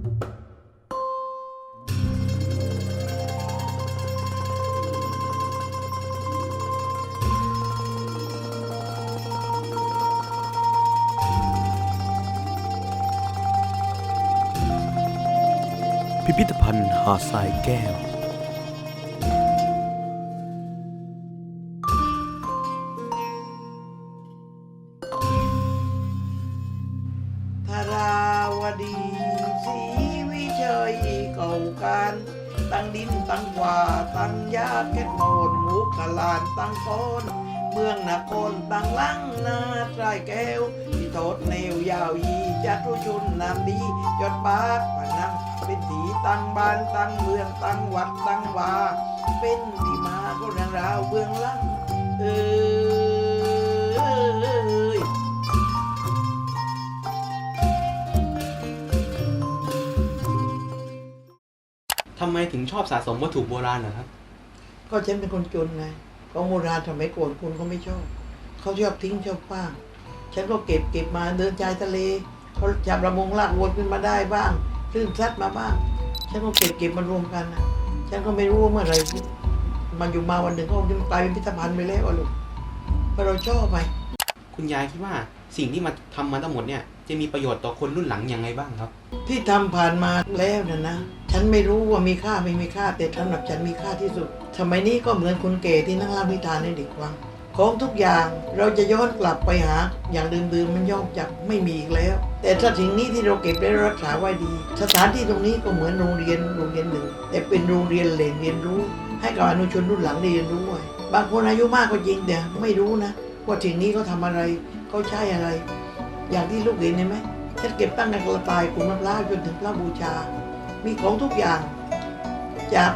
พิพิธภัณฑ์หาดทรายแก้ว ตั้งดินตั้งกว่าตั้งยาแค่โนดหมูกะลานตั้งคนเมืองนครตั้งลังนาตรายแก้วที่โทษแนวยาวยีจัตุชุนนามดียอดปากพนังเป็นถีตั้งบ้านตั้งเมืองตั้งวัดตั้งวาเป็นที่มาก็เรื่องราวเบื้องลัง ทำไมถึงชอบสะสมวัตถุโบราณนะครับ ก็ฉันเป็นคนจนไงของโบราณสมัยก่อนคุณเขาไม่ชอบ เขาชอบทิ้งชอบป้าง ฉันก็เก็บเก็บมาเดินชายทะเลเขาจับระมงลากวนขึ้นมาได้บ้างคลื่นซัดมาบ้าง ฉันก็เก็บเก็บมารวมกันนะฉันก็ไม่รู้ว่าเมื่อไหรมันอยู่มาวันหนึ่งก็คงจะกลายเป็นพิพิธภัณฑ์ไปแล้วลูกเพราะเราชอบไป คุณยายคิดว่าสิ่งที่มาทำมาทั้งหมดเนี่ยจะมีประโยชน์ต่อคนรุ่นหลังยังไงบ้างครับ ที่ทำผ่านมาแล้วนะนะ ฉันไม่รู้ว่ามีค่าไม่มีค่าแต่สำหรับฉันมีค่าที่สุดสมัยนี้ก็เหมือนคนแก่ที่นั่งเล่านิทานให้เด็กฟังของทุกอย่างเราจะย้อนกลับไปหาอย่างเดิมๆมันย่อมจะไม่มีอีกแล้ว แต่ถ้าสิ่งนี้ที่เราเก็บได้รักษาไว้ดี สถานที่ตรงนี้ก็เหมือนโรงเรียนโรงเรียนหนึ่ง แต่เป็นโรงเรียนแหล่งเรียนรู้ ให้กับอนุชนรุ่นหลังเรียนรู้ไว้บางคนอายุมากก็จริงแต่ไม่รู้นะ ว่าสิ่งนี้เขาทำอะไรเขาใช้อะไร อย่างที่ลูกเห็นเห็นไหมฉันเก็บตั้งแต่กระต่ายกลุ่มะพร้าวจนถึงพระบูชา มีของทุกอย่าง จาก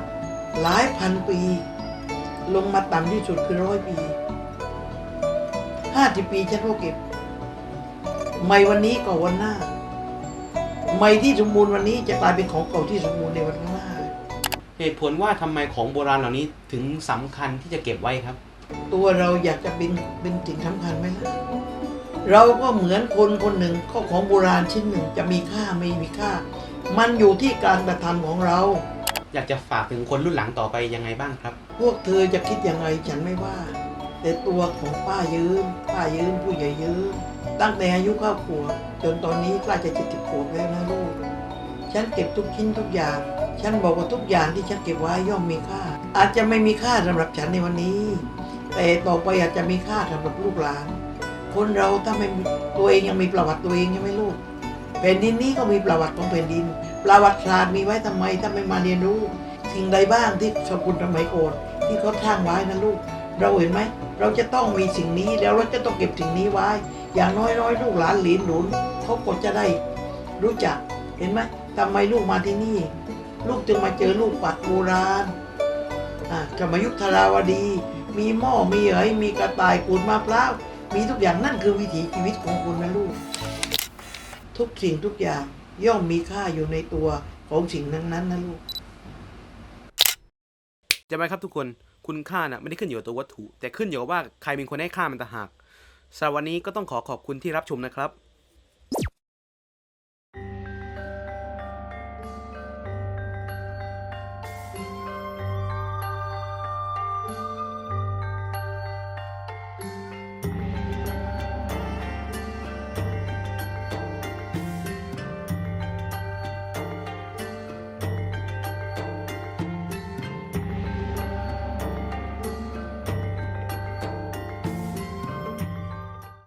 หลายพันปี ลงมาต่ำที่สุดคือร้อยปีห้าสิบปีฉันก็เก็บ ไม่วันนี้ก็วันหน้า ไม่ที่สมบูรณ์วันนี้จะกลายเป็นของเก่าที่สมบูรณ์ในวันข้างหน้า เหตุผลว่าทำไมของโบราณเหล่านี้ถึงสำคัญที่จะเก็บไว้ครับ ตัวเราอยากจะเป็นเป็นสิ่งสำคัญไหมล่ะเราก็เหมือนคนคนหนึ่งข้อของโบราณชิ้นหนึ่งจะมีค่าไม่มีค่า มันอยู่ที่การกระทำของเรา อยากจะฝากถึงคนรุ่นหลังต่อไปยังไงบ้างครับ พวกเธอจะคิดยังไงฉันไม่ว่า แต่ตัวของป้ายืมป้ายืมผู้ใหญ่ยืมตั้งแต่อายุเก้าขวบจนตอนนี้ใกล้จะเจ็ดสิบขวบแล้วนะลูก ฉันเก็บทุกชิ้นทุกอย่าง ฉันบอกว่าทุกอย่างที่ฉันเก็บไว้ย่อมมีค่า อาจจะไม่มีค่าสำหรับฉันในวันนี้ แต่ต่อไปอาจจะมีค่าสำหรับลูกหลาน คนเราถ้าไม่ตัวเองยังมีประวัติตัวเองใช่ไหมลูกแผ่นดินนี้ก็มีประวัติของแผ่นดิน ประวัติศาสตร์มีไว้ทำไมถ้าไม่มาเรียนรู้สิ่งใดบ้างที่สกุลสมัยก่อนที่เขาสร้างไว้นะลูก เราเห็นไหม เราจะต้องมีสิ่งนี้แล้วเราจะต้องเก็บสิ่งนี้ไว้ อย่างน้อยๆลูกหลานหลีนหนุนเขาก็จะได้รู้จักเห็นไหม ทำไมลูกมาที่นี่ ลูกจึงมาเจอลูกปัดโบราณอ่าสมัยยุคธราวดี มีหม้อมีเหยมีกระต่ายขูดมะพร้าวมีทุกอย่างนั่นคือวิถีชีวิตของคุณนะลูก ทุกสิ่งทุกอย่างย่อมมีค่าอยู่ในตัวของสิ่งนั้นๆนนะลูกจะไหมครับทุกคนคุณค่าน่ะไม่ได้ขึ้นอยู่กับตัววัตถุ แต่ขึ้นอยู่กับว่าใครเป็นคนให้ค่ามันต่างหากสำหรับวันนี้ก็ต้องขอขอบคุณที่รับชมนะครับ